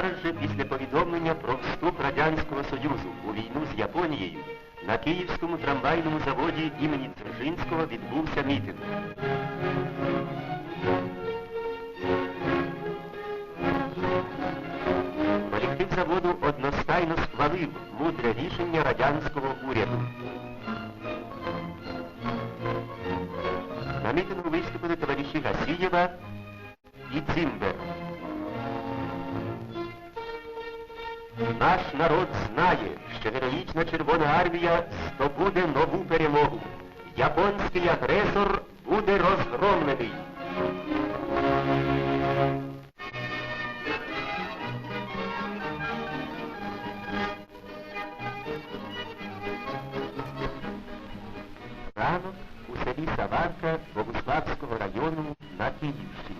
рішення про вступ Радянського Союзу у війну з Японією на Київському трамвайному заводі імені Дзержинського відбувся мітинг. Колектив заводу одностайно схвалив мудре рішення радянського уряду. На мітингу виступили товариші Гасієва і Цимбер. Наш народ знає, що героїчна Червона армія здобуде нову перемогу. Японський агресор буде розгромлений. Ранок у селі Саванка Богуславського району на Київщині.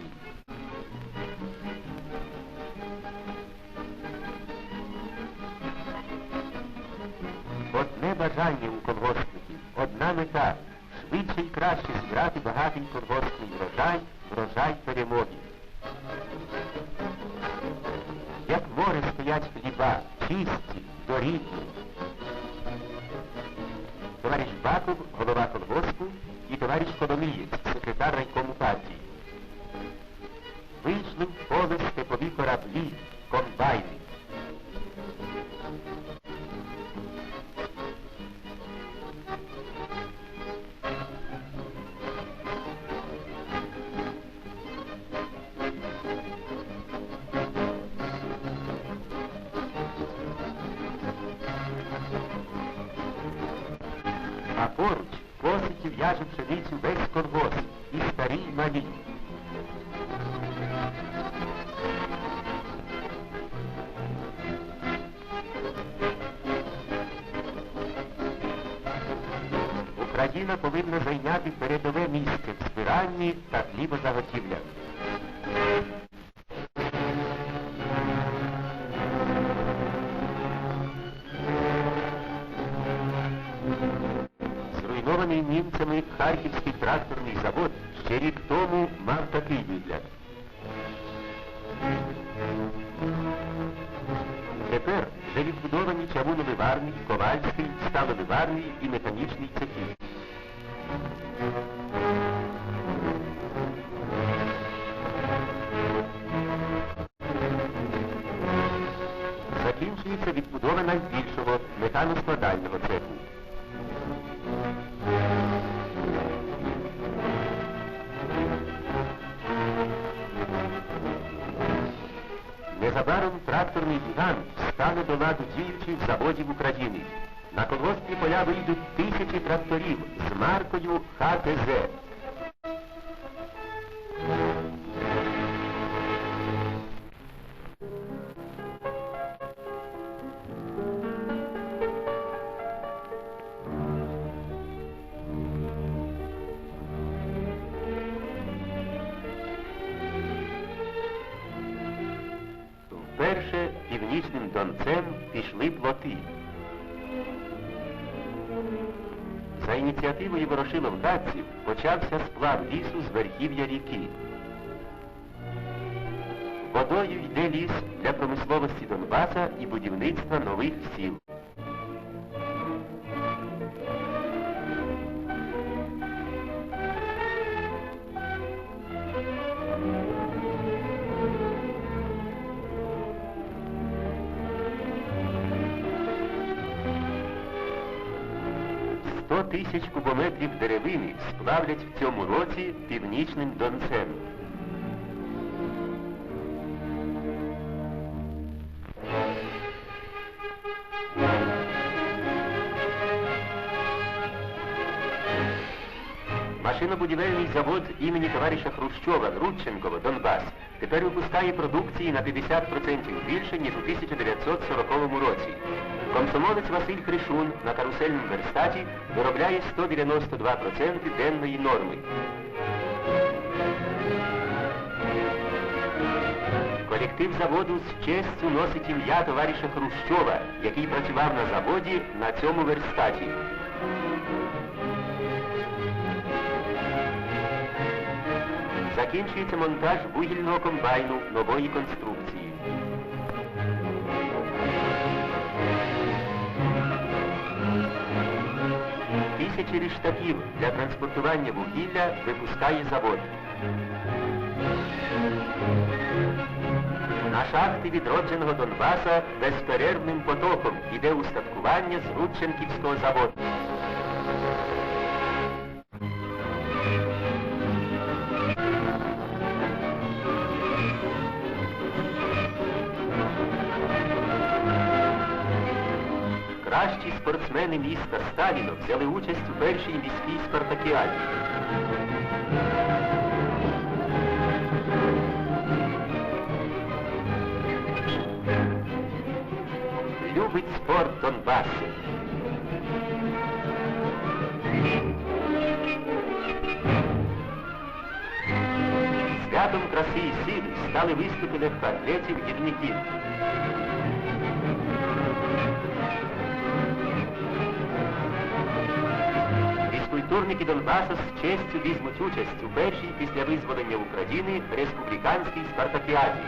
Одне бажання у колгоспників, одна мета швидше й краще зібрати багатий колгоспний врожай, врожай перемоги. Як море стоять хліба, чисті, дорідні. Товариш Баков, голова колгоспу, і товариш Коломієць, секретар райкому партії. Вийшли в поле степові кораблі, комбайни. Косить пшеницю весь колгосп, і старі, і малі. Україна повинна зайняти передове місце в збиранні та хлібозаготівлях. Німцями Харківський тракторний завод ще рік тому мав такий вигляд. Тепер вже відбудовані чавуновиварний, ковальський, сталовиварний і механічний цехи. Закінчується відбудова найбільшого метаноскладального цеху. Незабаром тракторний гігант стане до ладу діючих заводів України. На колгоспні поля вийдуть тисячі тракторів з маркою ХТЗ. Північним донцем пішли плоти. За ініціативою ворошиловгадців почався сплав лісу з верхів'я ріки. Водою йде ліс для промисловості Донбаса і будівництва нових сіл. Тисяч кубометрів деревини сплавлять в цьому році північним донцем. Машинобудівельний завод імені товариша Хрущова Грудченкова Донбас тепер випускає продукції на 50% більше, ніж у 1940 році. Комсомолець Василь Кришун на карусельному верстаті виробляє 192% денної норми. Колектив заводу з честю носить ім'я товариша Хрущова, який працював на заводі на цьому верстаті. Закінчується монтаж вугільного комбайну нової конструкції. Тисячі ріштаків для транспортування вугілля випускає завод. На шахти відродженого Донбаса безперервним потоком іде устаткування з заводу. Кращі спортсмени міста Сталіно взяли участь у першій міській спартакіаді. Любить спорт Донбас. Святом краси і сили стали виступи легкоатлетів Культурники Донбаса з честю візьмуть участь у першій після визволення України республіканській спартакіаді.